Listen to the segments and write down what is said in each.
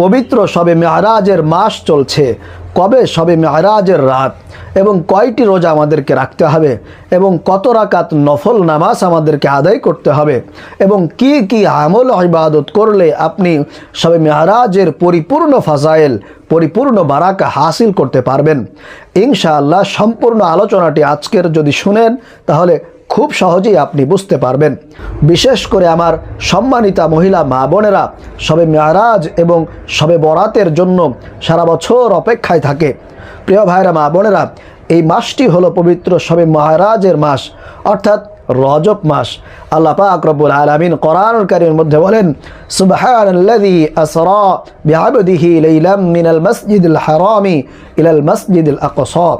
পবিত্র সবে মেহরাজের মাস চলছে। কবে সবে মেহরাজের রাত? এবং কয়টি রোজা আমাদেরকে রাখতে হবে? এবং কত রাকাত নফল নামাজ আমাদেরকে আদায় করতে হবে? এবং কি কি আমল ইবাদত করলে আপনি সবে মেহরাজের পরিপূর্ণ ফাজাইল, পরিপূর্ণ বারাকা হাসিল করতে পারবেন? ইনশাআল্লাহ সম্পূর্ণ আলোচনাটি আজকের যদি শুনেন, তাহলে খুব সহজেই আপনি বুঝতে পারবেন। বিশেষ করে আমার সম্মানিতা মহিলা মা বোনেরা, সবে মেয়ারাজ এবং সবে বরাতের জন্য সারা বছর অপেক্ষায় থাকে। প্রিয় ভাইরা, মা বোনেরা, এই মাসটি হলো পবিত্র সবে মহারাজের মাস, অর্থাৎ রজব মাস। আল্লাহ পাক রব্বুল আলামিন কোরআনুল কারীমের মধ্যে বলেন, সুবহানাল্লাযী আসরা বিআবদিহি লাইলাম মিনাল মাসজিদিল হারামি ইলাল মাসজিদিল আকসা।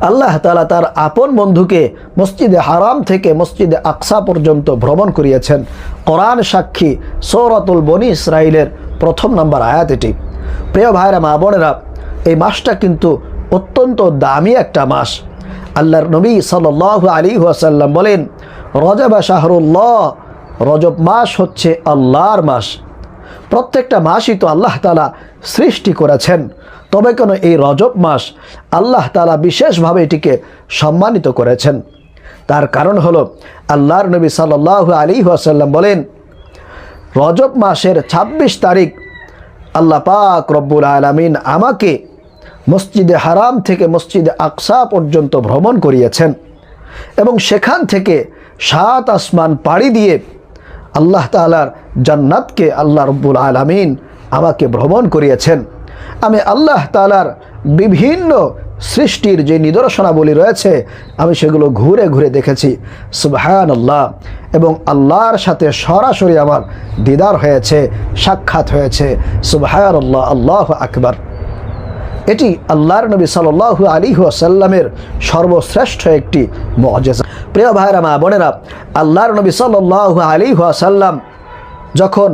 আল্লাহ তালা তার আপন বন্ধুকে মসজিদে হারাম থেকে মসজিদে আকসা পর্যন্ত ভ্রমণ করিয়েছেন। কোরআন সাক্ষী সৌরাতুল বনি ইসরাইলের প্রথম নম্বর আয়াত এটি। প্রিয় ভাইরা, মা বোনেরা, এই মাসটা কিন্তু অত্যন্ত দামি একটা মাস। আল্লাহর নবী সাল আলী ওয়াসাল্লাম বলেন, রজবা শাহরুল্লাহ, রজব মাস হচ্ছে আল্লাহর মাস। প্রত্যেকটা মাসই তো আল্লাহ তালা সৃষ্টি করেছেন। তবে কেন এই রজব মাস আল্লাহ তালা বিশেষভাবে এটিকে সম্মানিত করেছেন। তার কারণ হলো, আল্লাহর নবী সাল্লাহ আলী আসাল্লাম বলেন, রজব মাসের ২৬ তারিখ আল্লাহ পাক রব্বুল আলমিন আমাকে মসজিদে হারাম থেকে মসজিদে আকসা পর্যন্ত ভ্রমণ করিয়েছেন এবং সেখান থেকে সাত আসমান পাড়ি দিয়ে আল্লাহ তালার জান্নাতকে আল্লাহ রব্বুল আলমিন আমাকে ভ্রমণ করিয়েছেন। আমি আল্লাহ তালার বিভিন্ন সৃষ্টির যে নিদর্শনাবলী রয়েছে, আমি সেগুলো ঘুরে ঘুরে দেখেছি। সুবহান আল্লাহ এবং আল্লাহর সাথে সরাসরি আমার দিদার হয়েছে, সাক্ষাৎ হয়েছে। সুবহান আল্লাহ আল্লাহ আকবার। এটি আল্লাহর নবী সাল্লু আলী আসাল্লামের সর্বশ্রেষ্ঠ একটি মজেজা প্রিয় ভাইরা, মা বোনেরা, আল্লাহর নবী সাল্লাহ আলী আসাল্লাম যখন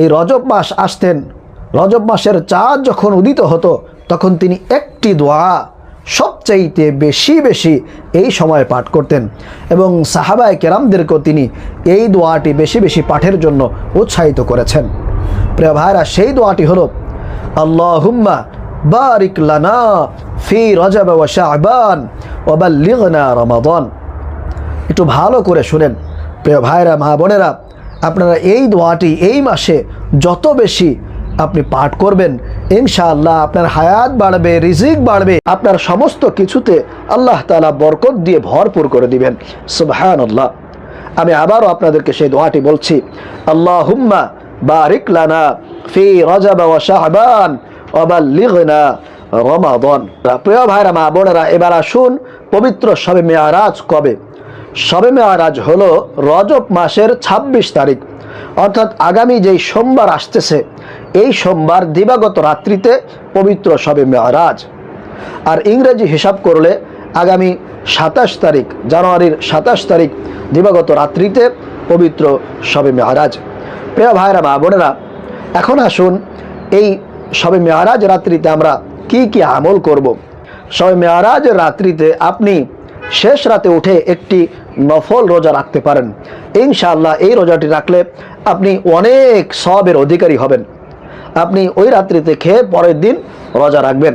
এই রজব মাস আসতেন রজব মাসের চাঁদ যখন উদিত হতো, তখন তিনি একটি দোয়া সবচাইতে বেশি বেশি এই সময় পাঠ করতেন এবং সাহাবায় কেরামদেরকেও তিনি এই দোয়াটি বেশি বেশি পাঠের জন্য উৎসাহিত করেছেন। প্রিয় ভাইরা সেই দোয়াটি হলো আল্লাহ হুম্মা বারিক লানা ফি রজব ওয়া শাবান ওয়া বাল্লিগনা রমাদান। একটু ভালো করে শুনেন। প্রিয় ভাইরা মা বোনেরা, আপনারা এই দোয়াটি এই মাসে যত বেশি আপনি পাঠ করবেন, ইনশাআল্লাহ আপনার হায়াত বাড়বে, রিজিক বাড়বে, আপনার সমস্ত কিছুতে আল্লাহ তালা বরকত দিয়ে ভরপুর করে দিবেন। সুবহান আল্লাহ আমি আবারও আপনাদেরকে সেই দোয়াটি বলছি আল্লাহ হুম্মা বারিক লানা ফি রজাব ওয়া শাহবান অবাল্লিগনা রমাদন। প্রিয় ভাইরা, মা বোনেরা, এবার আসুন পবিত্র শবে মেয়ারাজ কবে? শবে মেয়ারাজ হলো রজব মাসের ২৬ তারিখ, অর্থাৎ আগামী যেই সোমবার আসতেছে এই সোমবার দিবাগত রাত্রিতে পবিত্র সবে মেয়ারাজ। আর ইংরেজি হিসাব করলে আগামী সাতাশ তারিখ, জানুয়ারির সাতাশ তারিখ দিবাগত রাত্রিতে পবিত্র সবে মেয়ারাজ। প্রিয় ভাইরা, মা বোনেরা, এখন আসুন এই সবে মেয়ারাজ রাত্রিতে আমরা কি কি আমল করব। সবে মেয়ারাজ রাত্রিতে আপনি শেষ রাতে উঠে একটি নফল রোজা রাখতে পারেন। ইনশাআল্লাহ এই রোজাটি রাখলে আপনি অনেক সবের অধিকারী হবেন। আপনি ওই রাত্রিতে খেয়ে পরের দিন রোজা রাখবেন।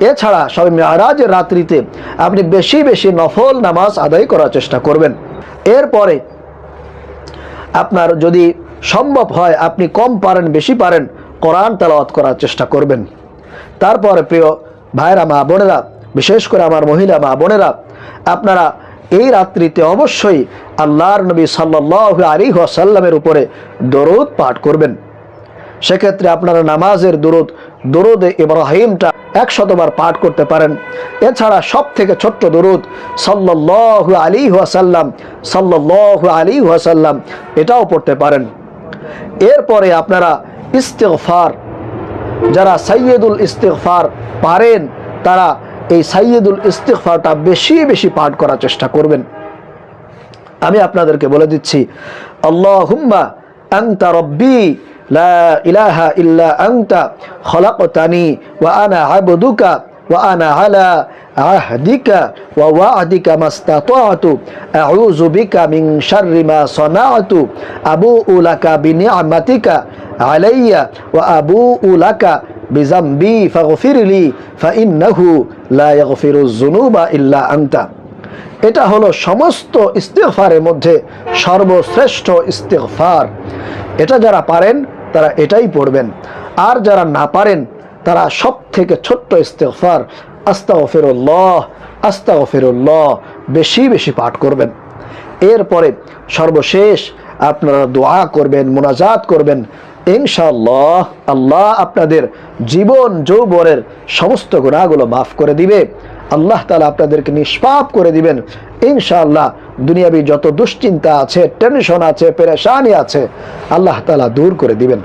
এছাড়া সবে মেয়ারাজের রাত্রিতে আপনি বেশি বেশি নফল নামাজ আদায় করার চেষ্টা করবেন। এরপরে আপনার যদি সম্ভব হয়, আপনি কম পারেন, বেশি পারেন, কোরআন তালাওয়াত করার চেষ্টা করবেন। তারপরে প্রিয় ভাইরা মা বোনেরা, বিশেষ করে আমার মহিলা মা বোনেরা, আপনারা এই রাত্রিতে অবশ্যই আল্লাহর নবী সাল্লাহ আলী সাল্লামের উপরে দরুদ পাঠ করবেন। সেক্ষেত্রে আপনারা নামাজের দরুদ, দরুদে ইব্রাহিমটা একশতবার পাঠ করতে পারেন। এছাড়া সব থেকে ছোট্ট দরুদ সাল্লাহ আলী ওয়াসাল্লাম সাল্লাহ আলী ওয়াসাল্লাম, এটাও পড়তে পারেন। এরপরে আপনারা ইস্তেগফার, যারা সাইয়দুল ইস্তেগফার পারেন, তারা এই সাইয়দুল ইস্তেগফারটা বেশি বেশি পাঠ করার চেষ্টা করবেন। আমি আপনাদেরকে বলে দিচ্ছি আল্লাহ হুম্মা আংতা রব্বি লা ইলাহা ইল্লা আংতা খলাকতানি ওয়া আনা আবদুকা وأنا على عهدك ووعدك ما استطعت أعوذ بك من شر ما صنعت أبوء لك بنعمتك علي وأبوء لك بذنبي فاغفر لي فإنه لا يغفر الذنوب إلا أنت এটা হলো সমস্ত ইস্তেগফারের মধ্যে সর্বশ্রেষ্ঠ ইস্তেগফার এটা যারা পারেন তারা এটাই পড়বেন। আর যারা না পারেন, তারা সব থেকে ছোট্ট ইস্তেগফার, আস্তাগফিরুল্লাহ আস্তাগফিরুল্লাহ, বেশি বেশি পাঠ করবেন। এরপরে সর্বশেষ আপনারা দোয়া করবেন, মোনাজাত করবেন। ইনশাআল্লাহ আল্লাহ আপনাদের জীবন যৌবনের সমস্ত গুণাগুলো মাফ করে দিবে। আল্লাহ তালা আপনাদেরকে নিষ্পাপ করে দিবেন। ইনশাআল্লাহ দুনিয়াবি যত দুশ্চিন্তা আছে, টেনশন আছে, পেরেশানি আছে, আল্লাহ তালা দূর করে দিবেন।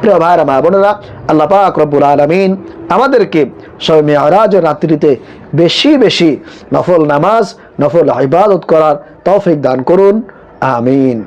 প্রিয় ভাইরা মা বোনেরা, আল্লাহ পাক রব্বুল আলমিন আমাদেরকে সবে মেয়ারাজের রাত্রিতে বেশি বেশি নফল নামাজ, নফল ইবাদত করার তৌফিক দান করুন। আমিন।